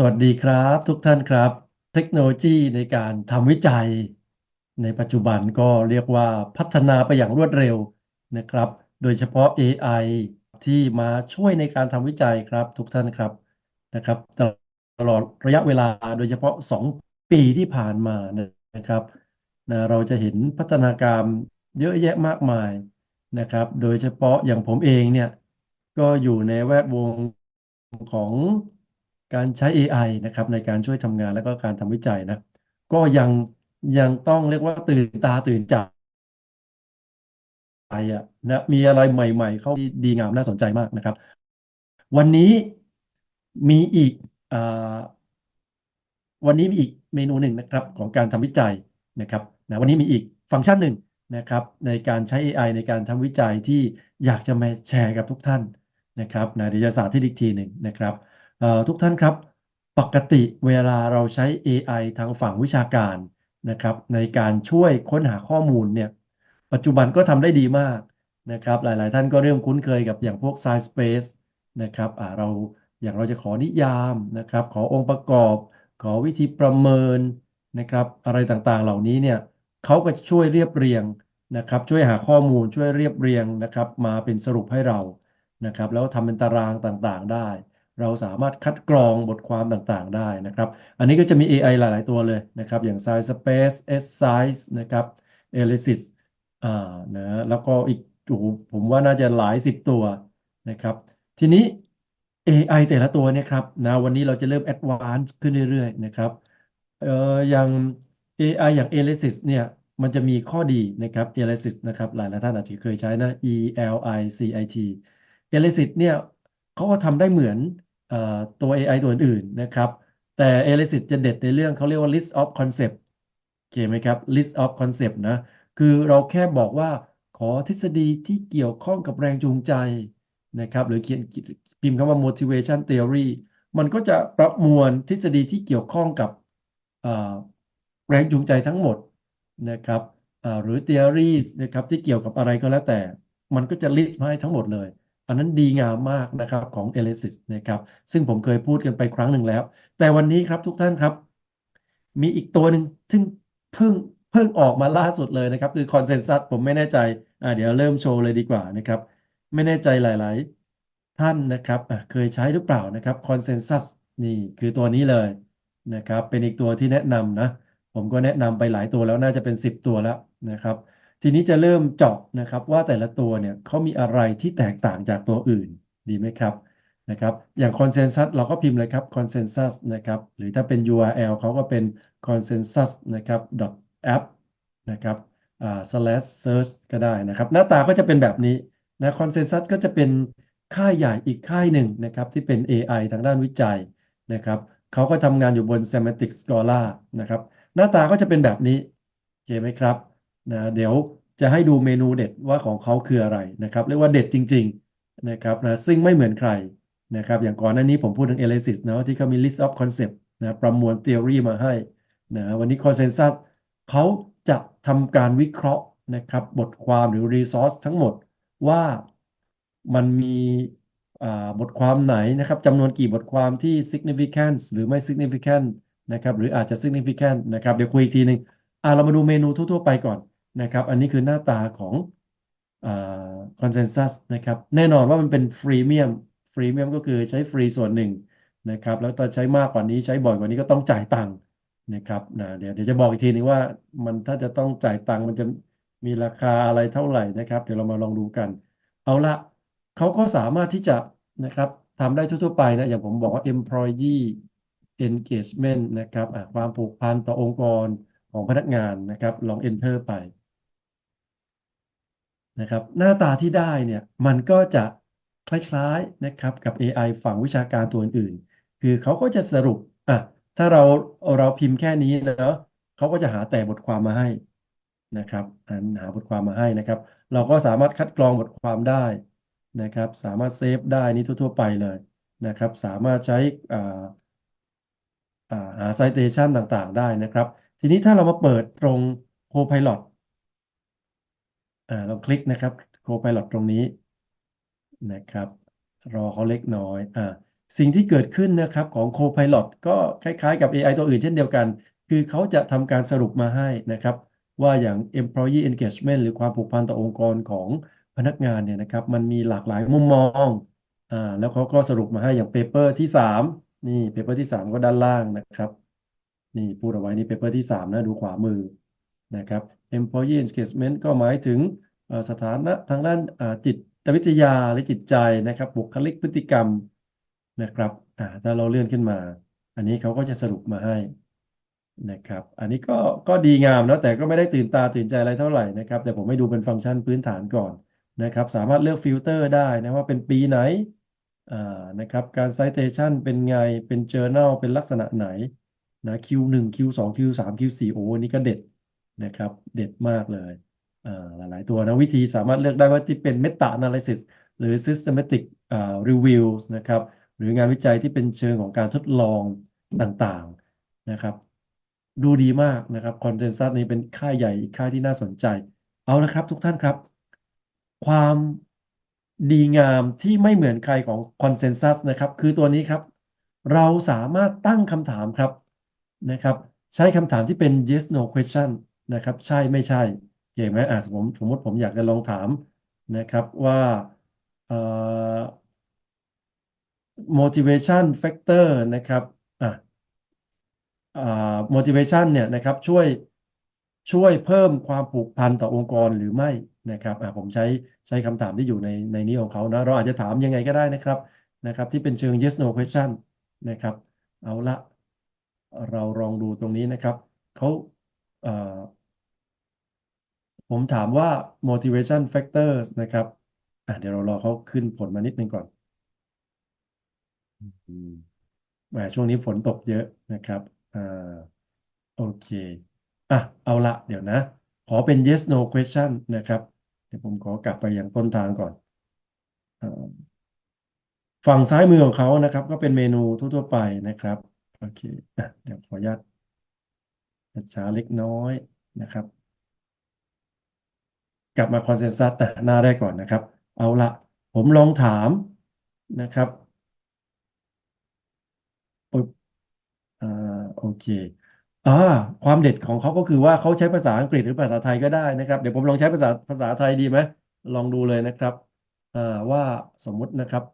สวัสดีครับทุกท่านครับ เทคโนโลยีในการทำวิจัย ในปัจจุบันก็เรียกว่าพัฒนาไปอย่างรวดเร็วนะครับ โดยเฉพาะ AI ที่มาช่วยในการทำวิจัยครับทุกท่านครับนะครับตลอดระยะเวลาโดยเฉพาะ 2 ปีที่ผ่านมานะครับนะเราจะเห็นพัฒนาการเยอะแยะมากมายนะครับ โดยเฉพาะอย่างผมเองเนี่ยก็อยู่ในแวดวงของ การใช้ AI นะครับในการช่วยทำงานแล้วก็การทำวิจัยนะ ก็ยังยังต้องเรียกว่าตื่นตาตื่นใจอะนะมีอะไรใหม่ๆ เข้าดีงามน่าสนใจมากนะครับ วันนี้มีอีกอวันนี้มีอีกเมนูหนึ่งนะครับของการทำวิจัยนะครับนะวันนี้มีอีกฟังก์ชันหนึ่งนะครับในการใช้ AI ในการทำวิจัยที่อยากจะมาแชร์กับทุกท่านนะครับนะเดี๋ยวจะสาธิตอีกทีหนึ่งนะครับ ทุกท่านครับ ปกติเวลาเราใช้ AI ทางฝั่งวิชาการนะครับ ในการช่วยค้นหาข้อมูลเนี่ยปัจจุบันก็ทำได้ดีมากนะครับ หลาย ๆ ท่านก็เริ่มคุ้นเคยกับอย่างพวก Sciencebase นะครับอ่าเราอย่างเราจะขอนิยามนะครับ ขอองค์ประกอบ ขอวิธีประเมินนะครับ อะไรต่างๆ เหล่านี้เนี่ยเขาก็จะช่วยเรียบเรียงนะครับ ช่วยหาข้อมูลช่วยเรียบเรียงนะครับ มาเป็นสรุปให้เรานะครับ แล้วทำเป็นตารางต่างๆ ได้ เราสามารถคัดกรองบทความต่างๆได้นะครับ อันนี้ก็จะมี AI หลาย ๆ ตัวเลยนะครับ อย่าง Sciencebase S-Size นะครับ Elysis อ่านะแล้วก็อีกโอ้ผมว่าน่าจะหลายสิบตัวนะครับ ทีนี้ AI แต่ละตัวเนี่ยครับนะวันนี้เราจะเริ่ม Advanced ขึ้นเรื่อยๆนะครับเอ่ออย่าง AI อย่าง Elysis เนี่ยมันจะมีข้อดีนะครับ Elysis นะครับหลายๆท่านอาจจะเคยใช้นะ E L I C I T Elysis เนี่ยเขาก็ทำได้เหมือน ตัว AI ตัวอื่นๆนะครับ แต่ Elysis จะเด็ดในเรื่องเขาเรียกว่า list of concept โอเคไหมครับ list of concept นะ คือเราแค่บอกว่าขอทฤษฎีที่เกี่ยวข้องกับแรงจูงใจนะครับ หรือเขียนพิมพ์คำว่า motivation theory มันก็จะประมวลทฤษฎีที่เกี่ยวข้องกับแรงจูงใจทั้งหมดนะครับหรือ theories นะครับที่เกี่ยวกับอะไรก็แล้วแต่ มันก็จะ list มาให้ทั้งหมดเลย อันนั้นดีงามมากนะครับของ e l y s i s นะครับซึ่งผมเคยพูดกันไปครั้งหนึ่งแล้ว แต่วันนี้ครับทุกท่านครับ มีอีกตัวหนึ่งซึ่งเพิ่งเพิ่งออกมาล่าสุดเลยนะครับ คือ Consensus ผมไม่แน่ใจอ่าเดี๋ยวเริ่มโชว์เลยดีกว่านะครับ ไม่แน่ใจหลาย ๆ ท่านนะครับอ่าเคยใช้หรือเปล่านะครับ Consensus นี่คือตัวนี้เลยนะครับ เป็นอีกตัวที่แนะนำนะ ผมก็แนะนำไปหลายตัวแล้วน่าจะเป็น 10 ตัวแล้วนะครับ ทีนี้จะเริ่มเจาะนะครับว่าแต่ละตัวเนี่ยเขามีอะไรที่แตกต่างจากตัวอื่นดีไหมครับนะครับ อย่าง consensus เราก็พิมพ์เลยครับ consensus นะครับ หรือถ้าเป็น URL เขาก็เป็น consensus นะครับ app นะครับ slash search ก็ได้นะครับ หน้าตาก็จะเป็นแบบนี้นะ consensus ก็จะเป็นค่ายใหญ่อีกค่ายหนึ่งนะครับ ที่เป็น AI ทางด้านวิจัยนะครับเขาก็ทำงานอยู่บน semantic scholar นะครับ หน้าตาก็จะเป็นแบบนี้โอเคไหมครับ นะเดี๋ยวจะให้ดูเมนูเด็ดว่าของเขาคืออะไรนะครับ เรียกว่าเด็ดจริง ๆนะครับนะซึ่งไม่เหมือนใครนะครับอย่างก่อนหน้านี้ผมพูดถึง Elysis นะที่เขามี list of concept นะประมวล theory มาให้นะวันนี้ consensus เขาจะทำการวิเคราะห์นะครับบทความหรือ resource ทั้งหมดว่ามันมีบทความไหนนะครับจำนวนกี่บทความที่ significant หรือไม่ significant นะครับหรืออาจจะ significant นะครับเดี๋ยวคุยอีกทีหนึ่งเรามาดูเมนูทั่ว ๆ ไปก่อน นะครับ อันนี้คือหน้าตาของคอนเซนแซสนะครับ แน่นอนว่ามันเป็นฟรีเมียมฟรีเมียมก็คือใช้ฟรีส่วนหนึ่งนะครับ แล้วถ้าใช้มากกว่านี้ใช้บ่อยกว่านี้ก็ต้องจ่ายตังค์นะครับนะเดี๋ยวเดี๋ยวจะบอกอีกทีนึงว่ามันถ้าจะต้องจ่ายตังค์มันจะมีราคาอะไรเท่าไหร่นะครับ เดี๋ยวเรามาลองดูกัน เอาละเขาก็สามารถที่จะนะครับทำได้ทั่วๆไปนะ อย่างผมบอกว่า employee engagement นะครับความผูกพันต่อองค์กรของพนักงานนะครับ ลอง enter ไป นะครับหน้าตาที่ได้เนี่ยมันก็จะคล้ายๆนะครับกับ AI ฝั่งวิชาการตัวอื่นๆคือเขาก็จะสรุปอะถ้าเราเราพิมพ์แค่นี้เนาะเขาก็จะหาแต่บทความมาให้นะครับหาบทความมาให้นะครับ เราก็สามารถคัดกรองบทความได้นะครับ สามารถเซฟได้นี่ทั่ว ๆ ไปเลยนะครับ สามารถใช้อ่าหา citation ต่างๆ ได้นะครับ ทีนี้ถ้าเรามาเปิดตรง Copilot อ่า เราคลิกนะครับ Copilot ตรงนี้นะครับ รอเขาเล็กน้อยอ่าสิ่งที่เกิดขึ้นนะครับของ Copilot ก็คล้ายๆกับ AI ตัวอื่นเช่นเดียวกัน คือเขาจะทำการสรุปมาให้นะครับ ว่าอย่าง employee engagement หรือความผูกพันต่อองค์กรของพนักงานเนี่ยนะครับ มันมีหลากหลายมุมมองอ่าแล้วเขาก็สรุปมาให้อย่างเปเปอร์ที่สามนี่เปเปอร์ที่สามก็ด้านล่างนะครับ นี่พูดเอาไว้นี่เปเปอร์ที่สามนะดูขวามือนะครับ employee engagement ก็หมายถึงสถานะทางด้านจิตวิทยาหรือจิตใจนะครับบุคลิกพฤติกรรมนะครับถ้าเราเลื่อนขึ้นมา อันนี้เขาก็จะสรุปมาให้นะครับ อันนี้ก็ก็ดีงามนะแต่ก็ไม่ได้ตื่นตาตื่นใจอะไรเท่าไหร่นะครับ แต่ผมให้ดูเป็นฟังก์ชันพื้นฐานก่อนนะครับ สามารถเลือกฟิลเตอร์ได้นะว่าเป็นปีไหนนะครับการ citation เป็นไงเป็น journal เป็นลักษณะไหนนะ Q1 Q2 Q3 Q4 โอ้อันนี้ก็เด็ด นะครับเด็ดมากเลยอ่าหลาย ๆ ตัวนะวิธีสามารถเลือกได้ว่าที่เป็น meta analysis หรือ systematic reviews นะครับหรืองานวิจัยที่เป็นเชิงของการทดลองต่าง ๆ นะครับ ดูดีมากนะครับคอนเซน s ัสนี้เป็นค่าใหญ่อีกค่าที่น่าสนใจ เอาละครับทุกท่านครับ ความดีงามที่ไม่เหมือนใครของคอนเซน s ัสนะครับคือตัวนี้ครับ เราสามารถตั้งคำถามครับนะครับ ใช้คำถามที่เป็น yes no question นะครับ ใช่ไม่ใช่เก่งไหมอ่าสมมติสมมติผมอยากจะลองถามนะครับว่าเอ่อ motivation factor นะครับอะอ่า motivation เนี่ยนะครับช่วยช่วยเพิ่มความผูกพันต่อองค์กรหรือไม่นะครับอ่าผมใช้ใช้คำถามที่อยู่ในในนี้ของเขานะเราอาจจะถามยังไงก็ได้นะครับนะครับ ที่เป็นเชิง yes no question นะครับ เอาละเราลองดูตรงนี้นะครับเขาเอ่อ ผมถามว่า motivation factors นะครับอะเดี๋ยวเรารอเขาขึ้นผลมานิดนึงก่อนอืมแหมช่วงนี้ฝนตกเยอะนะครับอ่าโอเคอะเอาละเดี๋ยวนะ ขอเป็น yes no question นะครับ เดี๋ยวผมขอกลับไปยังต้นทางก่อนอ่าฝั่งซ้ายมือของเขานะครับ ก็เป็นเมนูทั่วๆไปนะครับ โอเคอะเดี๋ยวขออนุญาตช้าเล็กน้อยนะครับ กลับมาคอนเซน s ัสหน้าแรกก่อนนะครับ เอาละผมลองถามนะครับปึ๊บอ่าโอเคอ่าความเด็ดของเขาก็คือว่าเขาใช้ภาษาอังกฤษหรือภาษาไทยก็ได้นะครับ เดี๋ยวผมลองใช้ภาษาภาษาไทยดีไหมลองดูเลยนะครับอ่าว่าสมมุตินะครับ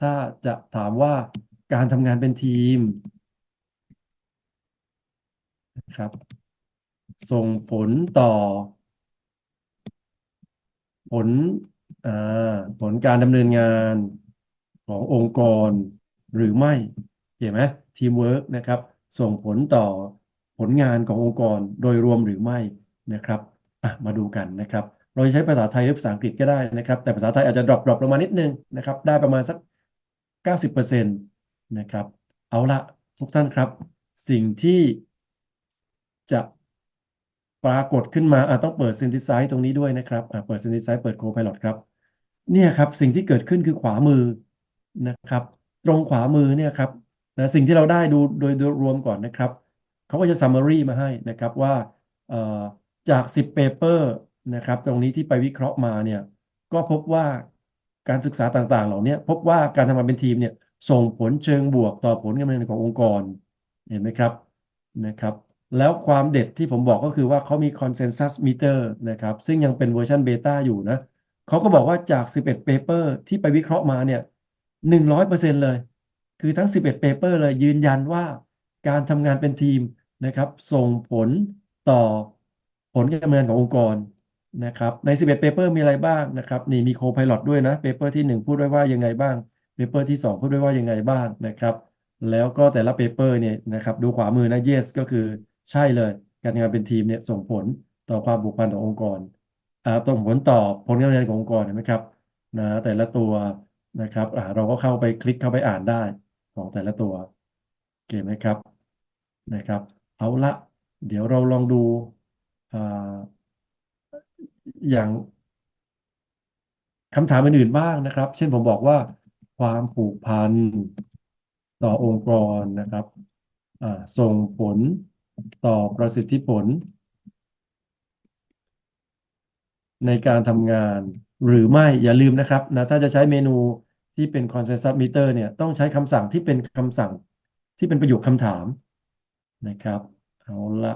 ถ้าจะถามว่าการทำงานเป็นทีมนะครับ ส่งผลต่อ ผลผลการดำเนินงานขององค์กรหรือไม่เห็นไหมทีมเวิร์กนะครับ ส่งผลต่อผลงานขององค์กรโดยรวมหรือไม่นะครับมาดูกันนะครับ เราจะใช้ภาษาไทยหรือภาษาอังกฤษก็ได้นะครับ แต่ภาษาไทยอาจจะดรอปดรอปลงมานิดนึงนะครับ ได้ประมาณสัก 90%นะครับ เอาละทุกท่านครับ สิ่งที่จะ ปรากฏขึ้นมาอะต้องเปิด Synthesize ตรงนี้ด้วยนะครับอะเปิด Synthesize เปิด Copilot ครับ เนี่ยครับสิ่งที่เกิดขึ้นคือขวามือนะครับ ตรงขวามือเนี่ยครับนะสิ่งที่เราได้ดูโดยรวมก่อนนะครับเขาก็จะ summary มาให้นะครับว่าจาก 10 paper นะครับ ตรงนี้ที่ไปวิเคราะห์มาเนี่ย ก็พบว่าการศึกษาต่างๆ เหล่านี้พบว่าการทำงานเป็นทีมเนี่ยส่งผลเชิงบวกต่อผลการดำเนินขององค์กรเห็นไหมครับนะครับ แล้วความเด็ดที่ผมบอกก็คือว่าเขามี consensus meter นะครับ ซึ่งยังเป็นเวอร์ชันเบต้าอยู่นะเขาก็บอกว่าจาก 11 paper ที่ไปวิเคราะห์มาเนี่ย100%เลย คือทั้ง 11 paper เลยยืนยันว่าการทำงานเป็นทีมนะครับ ส่งผลต่อผลการดำเนินขององค์กรนะครับใน 11 paper มีอะไรบ้างนะครับนี่มี co-pilot ด้วยนะ paper ที่ 1 พูดไว้ว่ายังไงบ้าง paper ที่ 2 พูดไว้ว่ายังไงบ้างนะครับ แล้วก็แต่ละ paper เนี่ยนะครับดูขวามือนะ yes ก็คือ ใช่เลย การทำงานเป็นทีมเนี่ยส่งผลต่อความผูกพันต่อองค์กรอ่าส่งผลต่อผลการดำเนินขององค์กรเห็นไหมครับนะแต่ละตัวนะครับอ่าเราก็เข้าไปคลิกเข้าไปอ่านได้ของแต่ละตัวเก็บไหมครับนะครับ เอาละเดี๋ยวเราลองดูอ่าอย่างคำถามอื่นๆบ้างนะครับ เช่นผมบอกว่าความผูกพันต่อองค์กรนะครับอ่าส่งผล ต่อประสิทธิผล ในการทำงานหรือไม่อย่าลืมนะครับนะถ้าจะใช้เมนูที่เป็น consensus meter เนี่ยต้องใช้คำสั่งที่เป็นคำสั่งที่เป็นประโยคคำถามนะครับ เอาละ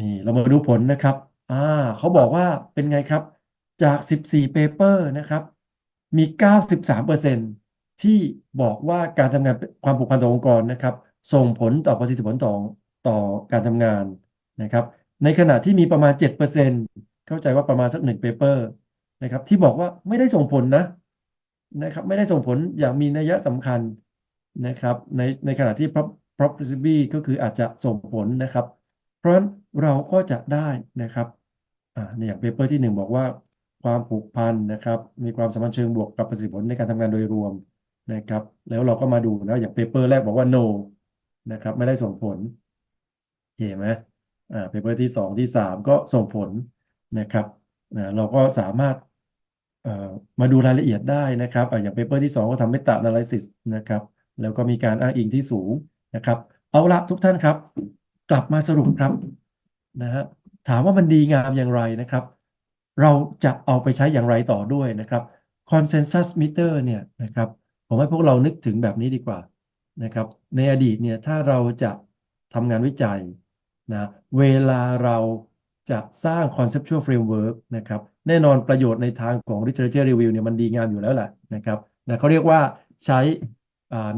นี่เรามาดูผลนะครับอ่าเขาบอกว่าเป็นไงครับ จาก 14 paper นะครับ มี 93%ที่บอกว่าการทำงานความผูกพันต่อองค์กรนะครับ ส่งผลต่อประสิทธิผลต่อต่อการทำงานนะครับ ในขณะที่มีประมาณ 7%เข้าใจว่าประมาณสักหนึ่ง paper นะครับ ที่บอกว่าไม่ได้ส่งผลนะนะครับ ไม่ได้ส่งผลอย่างมีนัยสำคัญนะครับ ในในขณะที่ probability ก็คืออาจจะส่งผลนะครับ เพราะฉะนั้นเราก็จะได้นะครับอ่าในอย่างเปเปอร์ที่หนึ่งบอกว่าความผูกพันนะครับ มีความสัมพันธ์เชิงบวกกับประสิทธิผลในการทำงานโดยรวมนะครับ แล้วเราก็มาดูนะอย่างเปเปอร์แรกบอกว่า no นะครับ ไม่ได้ส่งผลเห็นไหมอ่าเปเปอร์ที่สองที่สามก็ส่งผลนะครับนะเราก็สามารถเอ่อมาดูรายละเอียดได้นะครับอ่าอย่างเปเปอร์ที่สองก็ทำ meta analysis นะครับ แล้วก็มีการอ้างอิงที่สูงนะครับ เอาละทุกท่านครับ กลับมาสรุปครับนะฮะถามว่ามันดีงามอย่างไรนะครับ เราจะเอาไปใช้อย่างไรต่อด้วยนะครับ consensus meter เนี่ยนะครับ ผมให้พวกเรานึกถึงแบบนี้ดีกว่า นะครับ ในอดีตเนี่ยถ้าเราจะทำงานวิจัยนะเวลาเราจะสร้าง conceptual framework นะครับแน่นอนประโยชน์ในทางของ literature review เนี่ยมันดีงามอยู่แล้วแหละนะครับนะเขาเรียกว่าใช้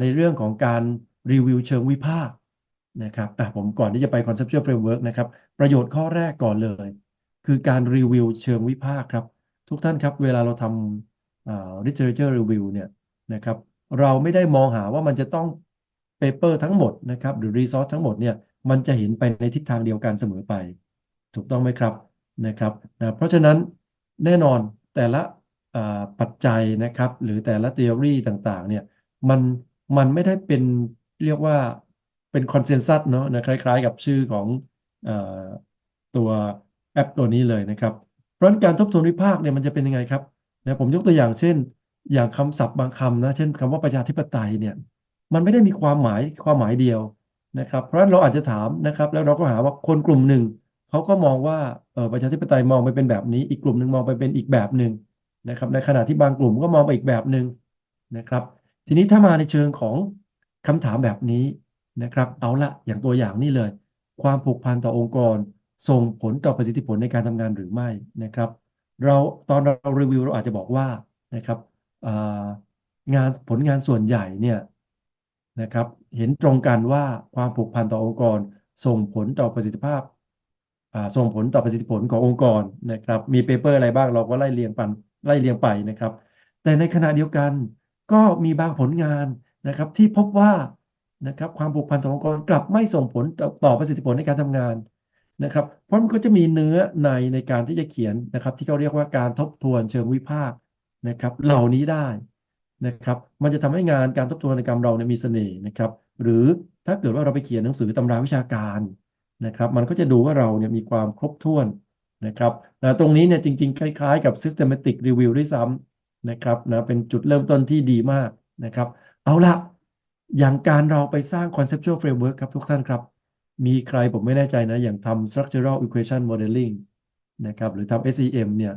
ในเรื่องของการรีวิวเชิงวิพากษ์นะครับอะผมก่อนที่จะไป conceptual framework นะครับประโยชน์ข้อแรกก่อนเลย คือการรีวิวเชิงวิพากษ์ครับ ทุกท่านครับเวลาเราทำ literature review เนี่ยนะครับเราไม่ได้มองหาว่ามันจะต้อง paper ทั้งหมดนะครับหรือ resource ทั้งหมดเนี่ยมันจะเห็นไปในทิศทางเดียวกันเสมอไป ถูกต้องไหมครับนะครับนะเพราะฉะนั้นแน่นอนแต่ละปัจจัยนะครับหรือแต่ละ theory ต่างๆเนี่ยมันมันไม่ได้เป็นเรียกว่าเป็นคอนเซนแซสเนาะนะคล้าย ๆ กับชื่อของอตัวแอปตัวนี้เลยนะครับ เพราะงั้นการทบทวนวิพากษ์เนี่ยมันจะเป็นยังไงครับนะผมยกตัวอย่างเช่น อย่างคำศัพท์บางคำนะเช่นคำว่าประชาธิปไตยเนี่ย มันไม่ได้มีความหมายความหมายเดียวนะครับ เพราะฉะนั้นเราอาจจะถามนะครับ แล้วเราก็หาว่าคนกลุ่มหนึ่งเขาก็มองว่าเออประชาธิปไตยมองไปเป็นแบบนี้ อีกกลุ่มหนึ่งมองไปเป็นอีกแบบหนึ่งนะครับ ในขณะที่บางกลุ่มก็มองไปอีกแบบหนึ่งนะครับ ทีนี้ถ้ามาในเชิงของคำถามแบบนี้นะครับ เอาละอย่างตัวอย่างนี่เลย ความผูกพันต่อองค์กร ส่งผลต่อประสิทธิผลในการทำงานหรือไม่นะครับ เราตอนเรารีวิวเราอาจจะบอกว่านะครับงานผลงานส่วนใหญ่เนี่ย นะครับ เห็นตรงกันว่าความผูกพันต่อองค์กร ส่งผลต่อประสิทธิภาพส่งผลต่อประสิทธิผลขององค์กรนะครับ มีเปเปอร์อะไรบ้างเราก็ไล่เรียงปันไล่เรียงไปนะครับ แต่ในขณะเดียวกันก็มีบางผลงานนะครับที่พบว่านะครับความผูกพันต่อองค์กรกลับไม่ส่งผลต่อประสิทธิผลในการทำงานนะครับ เพราะมันก็จะมีเนื้อในในการที่จะเขียนนะครับ ที่เขาเรียกว่าการทบทวนเชิงวิพากษ์นะครับ เหล่านี้ได้ นะครับ มันจะทำให้งานการทบทวนในกรรมเราเนี่ยมีเสน่ห์นะครับ หรือถ้าเกิดว่าเราไปเขียนหนังสือตำราวิชาการนะครับ มันก็จะดูว่าเราเนี่ยมีความครบถ้วนนะครับนะตรงนี้เนี่ยจริง ๆ คล้าย ๆ กับ systematic review ด้วยซ้ำนะครับนะเป็นจุดเริ่มต้นที่ดีมากนะครับ เอาละอย่างการเราไปสร้าง conceptual framework ครับทุกท่านครับ มีใครผมไม่แน่ใจนะ อย่างทำ structural equation modeling นะครับหรือทำ SEM เนี่ย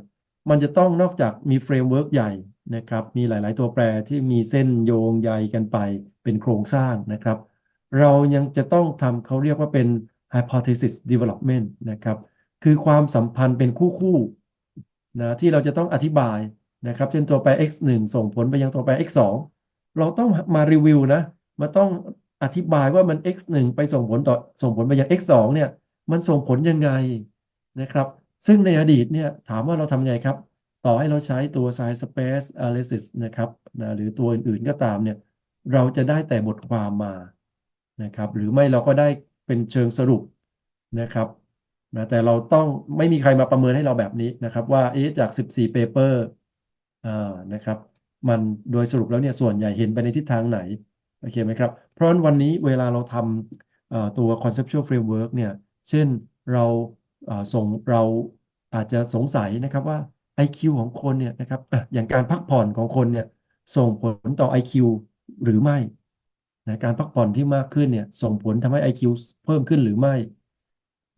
มันจะต้องนอกจากมี framework ใหญ่ นะครับ มีหลาย ๆ ตัวแปรที่มีเส้นโยงใยกันไปเป็นโครงสร้างนะครับ เรายังจะต้องทำเขาเรียกว่าเป็น hypothesis development นะครับ คือความสัมพันธ์เป็นคู่ๆนะที่เราจะต้องอธิบายนะครับ เช่นตัวแปร x 1ส่งผลไปยังตัวแปร x 2เราต้องมารีวิวนะมันต้องอธิบายว่ามัน x 1ไปส่งผลต่อส่งผลไปยัง x 2เนี่ย มันส่งผลยังไงนะครับ ซึ่งในอดีตเนี่ยถามว่าเราทำไงครับ ต่อให้เราใช้ตัว size space analysis นะครับนะหรือตัวอื่นๆก็ตามเนี่ยเราจะได้แต่บทความมานะครับ หรือไม่เราก็ได้เป็นเชิงสรุปนะครับนะแต่เราต้องไม่มีใครมาประเมินให้เราแบบนี้นะครับ ว่าเอ๊ะจาก 14 paper อ่านะครับ มันโดยสรุปแล้วเนี่ยส่วนใหญ่เห็นไปในทิศทางไหนโอเคไหมครับ เพราะนั้นวันนี้เวลาเราทำตัว conceptual framework เนี่ย เช่นเราส่งเราอาจจะสงสัยนะครับว่า IQ ของคนเนี่ยนะครับอย่างการพักผ่อนของคนเนี่ยส่งผลต่อ IQ หรือไม่นะการพักผ่อนที่มากขึ้นเนี่ยส่งผลทำให้ IQ เพิ่มขึ้นหรือไม่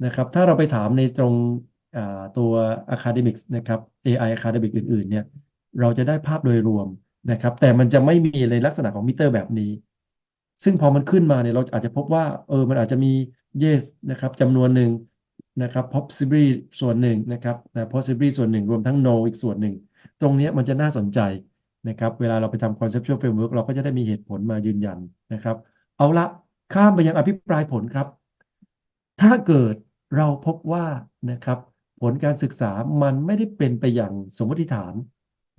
นะครับ ถ้าเราไปถามในตรงตัว academics นะครับ AI academic อื่น ๆ เนี่ย เราจะได้ภาพโดยรวมนะครับ แต่มันจะไม่มีในลักษณะของมิเตอร์แบบนี้ ซึ่งพอมันขึ้นมาเนี่ยเราอาจจะพบว่าเออมันอาจจะมี yes นะครับจำนวนหนึ่ง นะครับ possibly ส่วนหนึ่งนะครับนะ possibly ส่วนหนึ่งรวมทั้ง no อีกส่วนหนึ่ง ตรงนี้มันจะน่าสนใจนะครับ เวลาเราไปทำ conceptual framework เราก็จะได้มีเหตุผลมายืนยันนะครับ เอาละข้ามไปยังอภิปรายผลครับ ถ้าเกิดเราพบว่านะครับ ผลการศึกษามันไม่ได้เป็นไปอย่างสมมติฐาน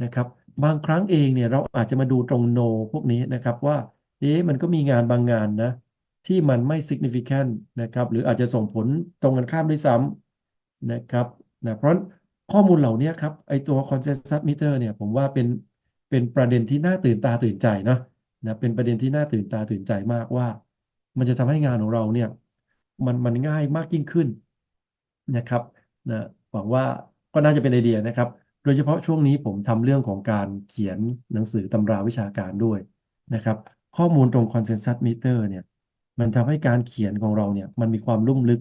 นะครับ บางครั้งเองเนี่ยเราอาจจะมาดูตรง no พวกนี้นะครับว่า เอ๊ะมันก็มีงานบางงานนะ ที่มันไม่ significant นะครับหรืออาจจะส่งผลตรงกันข้ามด้วยซ้ำนะครับนะเพราะข้อมูลเหล่านี้ครับไอตัว consensus meter เนี่ยผมว่าเป็นเป็นประเด็นที่น่าตื่นตาตื่นใจนะนะเป็นประเด็นที่น่าตื่นตาตื่นใจมากว่า มันจะทำให้งานของเราเนี่ยมันมันง่ายมากยิ่งขึ้นนะครับนะหวังว่าก็น่าจะเป็นไอเดียนะครับ โดยเฉพาะช่วงนี้ผมทำเรื่องของการเขียนหนังสือตำราวิชาการด้วยนะครับ ข้อมูลตรง consensus meter เนี่ย มันทำให้การเขียนของเราเนี่ยมันมีความลุ่มลึก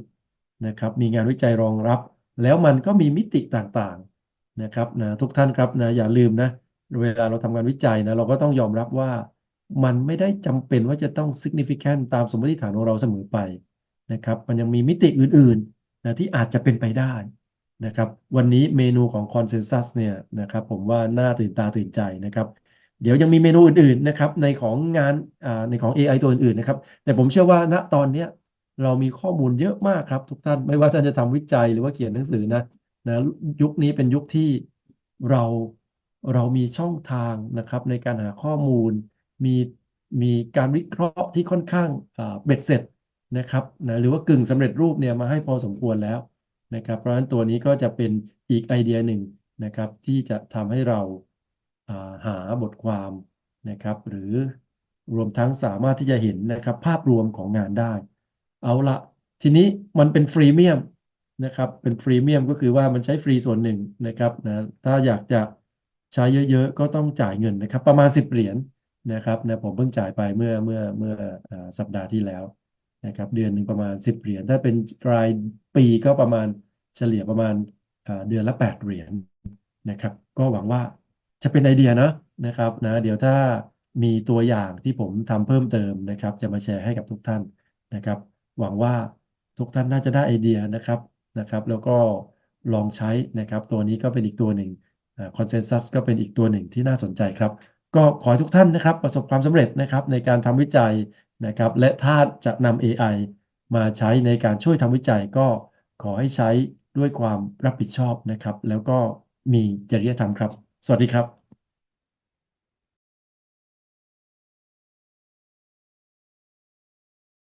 นะครับ มีงานวิจัยรองรับ แล้วมันก็มีมิติต่างๆนะครับนะทุกท่านครับนะอย่าลืมนะเวลาเราทำงานวิจัยนะเราก็ต้องยอมรับว่ามันไม่ได้จำเป็นว่าจะต้อง significant ตามสมมติฐานของเราเสมอไปนะครับ มันยังมีมิติอื่นๆนะที่อาจจะเป็นไปได้นะครับ วันนี้เมนูของ consensus เนี่ยนะครับผมว่าน่าตื่นตาตื่นใจนะครับ เดี๋ยวยังมีเมนูอื่นๆนะครับในของงานในของ AI ตัวอื่นๆนะครับ แต่ผมเชื่อว่าณตอนนี้เรามีข้อมูลเยอะมากครับ ทุกท่านไม่ว่าท่านจะทำวิจัยหรือว่าเขียนหนังสือนะนะยุคนี้เป็นยุคที่เราเรามีช่องทางนะครับ ในการหาข้อมูล มีมีการวิเคราะห์ที่ค่อนข้างเบ็ดเสร็จนะครับนะหรือว่ากึ่งสำเร็จรูปเนี่ยมาให้พอสมควรแล้วนะครับ เพราะฉะนั้นตัวนี้ก็จะเป็นอีกไอเดียหนึ่งนะครับ ที่จะทำให้เรา หาบทความนะครับ หรือรวมทั้งสามารถที่จะเห็นนะครับ ภาพรวมของงานได้ เอาละทีนี้มันเป็นฟรีเมียมนะครับ เป็นฟรีเมียมก็คือว่ามันใช้ฟรีส่วนหนึ่งนะครับนะถ้าอยากจะใช้เยอะๆ ก็ต้องจ่ายเงินนะครับ ประมาณ 10 เหรียญนะครับนะผมเพิ่งจ่ายไปเมื่อเมื่อเมื่อสัปดาห์ที่แล้วนะครับ เดือนหนึ่งประมาณ 10 เหรียญถ้าเป็นรายปีก็ประมาณเฉลี่ยประมาณเดือนละ 8 เหรียญนะครับ ก็หวังว่า จะเป็นไอเดียนะนะครับนะเดี๋ยวถ้ามีตัวอย่างที่ผมทำเพิ่มเติมนะครับ จะมาแชร์ให้กับทุกท่านนะครับ หวังว่าทุกท่านน่าจะได้ไอเดียนะครับนะครับ แล้วก็ลองใช้นะครับ ตัวนี้ก็เป็นอีกตัวหนึ่งคอนเซนแซสก็เป็นอีกตัวหนึ่งที่น่าสนใจครับ ก็ขอให้ทุกท่านนะครับ ประสบความสำเร็จนะครับในการทำวิจัยนะครับ และถ้าจะนำ AI มาใช้ในการช่วยทำวิจัยก็ขอให้ใช้ด้วยความรับผิดชอบนะครับ แล้วก็มีจริยธรรมครับ สวัสดีครับ